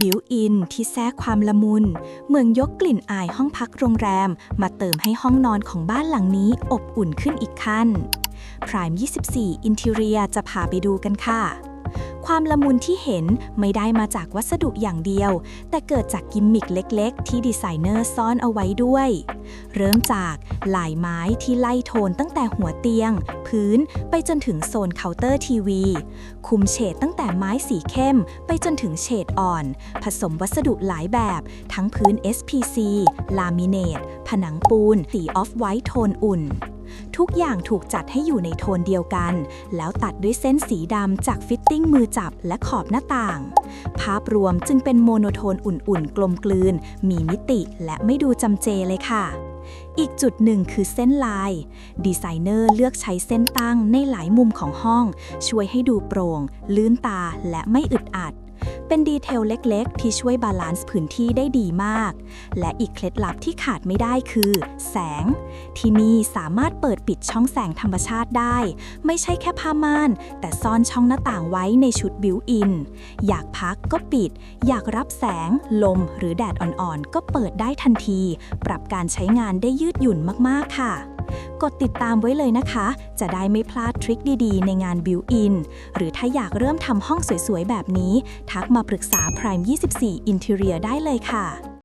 บิวอินที่แทรกความละมุน เมืองยกกลิ่นอายห้องพักโรงแรม มาเติมให้ห้องนอนของบ้านหลังนี้อบอุ่นขึ้นอีกขั้น Prime 24 Interior จะพาไปดูกันค่ะ ความละมุนที่เห็นไม่ได้มาจากวัสดุอย่างเดียว แต่เกิดจากกิมมิคเล็กๆ ที่ดีไซเนอร์ซ่อนเอาไว้ด้วย เริ่มจากลายไม้ที่ไล่โทนตั้งแต่หัวเตียง พื้นไปจนถึงโซนเคาน์เตอร์ทีวี คุมเฉดตั้งแต่ไม้สีเข้ม ไปจนถึงเฉดอ่อน ผสมวัสดุหลายแบบ ทั้งพื้น SPC ลามิเนตผนังปูน สีออฟไวท์โทนอุ่น ทุกอย่างถูกจัดให้อยู่ในโทนเดียวกัน แล้วตัดด้วยเส้นสีดำจากฟิตติ้งมือจับและขอบหน้าต่าง ภาพรวมจึงเป็นโมโนโทนอุ่นๆ กลมกลืน มีมิติและไม่ดูจำเจเลยค่ะอีกจุดหนึ่งคือเส้นลาย ดีไซเนอร์เลือกใช้เส้นตั้งในหลายมุมของห้อง ช่วยให้ดูโปร่ง ลื่นตาและไม่อึดอัด เป็นดีเทลเล็กๆ ที่ช่วยบาลานซ์พื้นที่ได้ดีมาก และอีกเคล็ดลับที่ขาดไม่ได้คือ แสง ที่นี่สามารถเปิดปิดช่องแสงธรรมชาติได้ ไม่ใช่แค่ผ้าม่าน แต่ซ่อนช่องหน้าต่างไว้ในชุดบิวอิน อยากพักก็ปิด อยากรับแสง ลม หรือแดดอ่อนๆ ก็เปิดได้ทันที ปรับการใช้งานได้ยืดหยุ่นมากๆค่ะ กดติดตามไว้เลยนะคะ จะได้ไม่พลาดทริคดีๆ ในงานบิวอิน หรือถ้าอยากเริ่มทำห้องสวยๆ แบบนี้ ทักมาปรึกษา Prime 24 Interior ได้เลยค่ะ